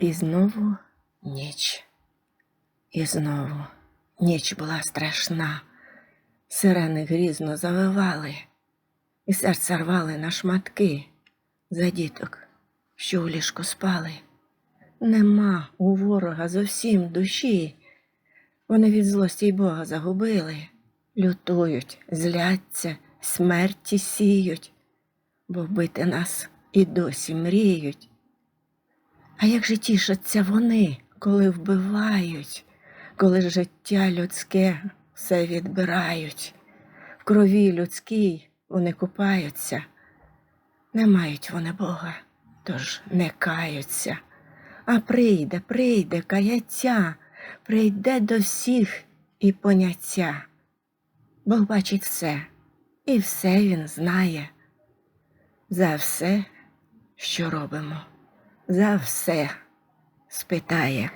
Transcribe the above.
І знову ніч. І знову ніч була страшна. Сирени грізно завивали, і серця рвали на шматки за діток, що у ліжку спали. Нема у ворога зовсім душі. Вони від злості й Бога загубили, лютують, зляться, смерті сіють, бо вбити нас і досі мріють. А як же тішаться вони, коли вбивають, коли життя людське все відбирають, в крові людській вони купаються, не мають вони Бога, тож не каються. А прийде, прийде каяття, прийде до всіх і поняття. Бог бачить все, і все він знає. За все, що робимо, за все спитає.